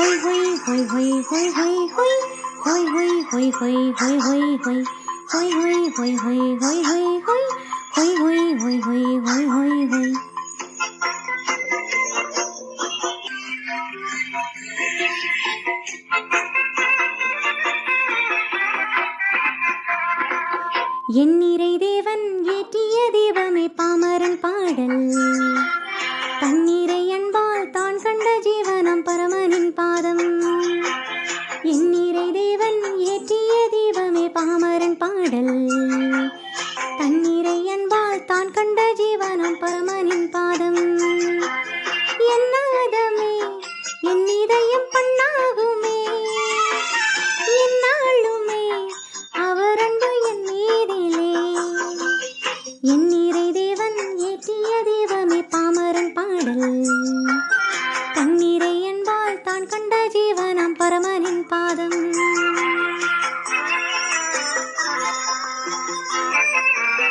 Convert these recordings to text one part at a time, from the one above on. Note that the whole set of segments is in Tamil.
灰灰灰灰灰灰灰灰灰灰灰灰灰灰。灰灰灰灰灰灰灰，灰灰灰灰灰灰灰。என் நிறை தேவன் ஏற்றிய தெய்வமே பாமரன் பாடல் பாதம். எண்ணீரை தேவன் ஏற்றிய தீபமே பாமரன் பாடல். தன்னிறை அன்பால் தான் கண்ட ஜீவனம் பரமனின் பாதம்.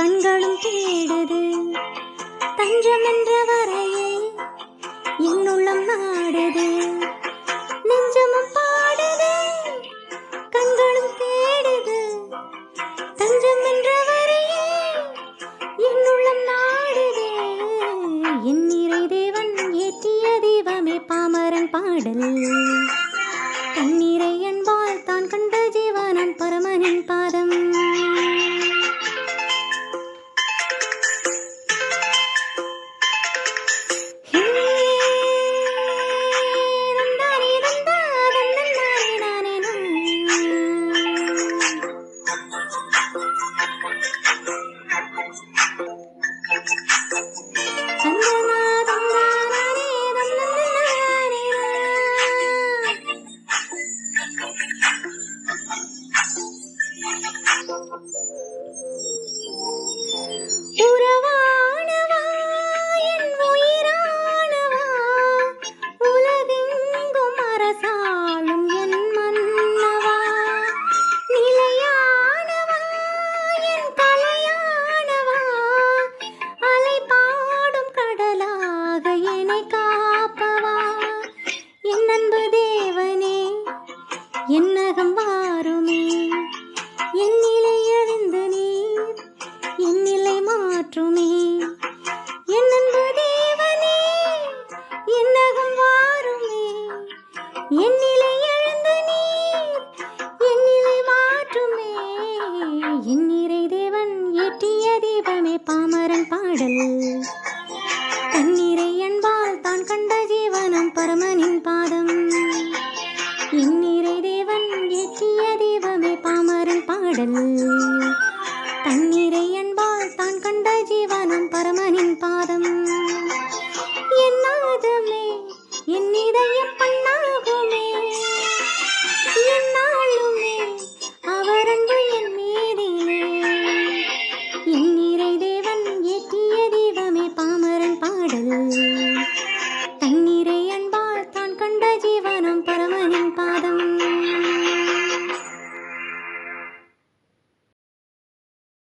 கண்களும் கேடது தஞ்சம் என்ற வரையே என்னுள்ளம் நாடுது. நெஞ்சமும் பாடுது கண்களும் தேடுது. தஞ்சம் என்ற வரையே என்னுள்ளம் நாடுது. என் நிறை தேவன் ஏற்றிய தெய்வமே பாமரன் பாடல். தண்ணீரை என்பால் தான் கண்ட ஜீவனம் பரமனே என் நிலை நீர் என் மாற்றுமே. என் தேவன் ஏற்றிய தீபமே பாமரன் பாடல். தண்ணீரை அன்பால் தான் கண்ட ஜீவனம் பரமனின் பாதம். எண்ணீரை தேவன் ஏற்றிய தெய்வமே பாமரன் பாடல். தண்ணீரை அன்பால் தான் கண்ட ஜீவனம் பரமனின் பாதம்.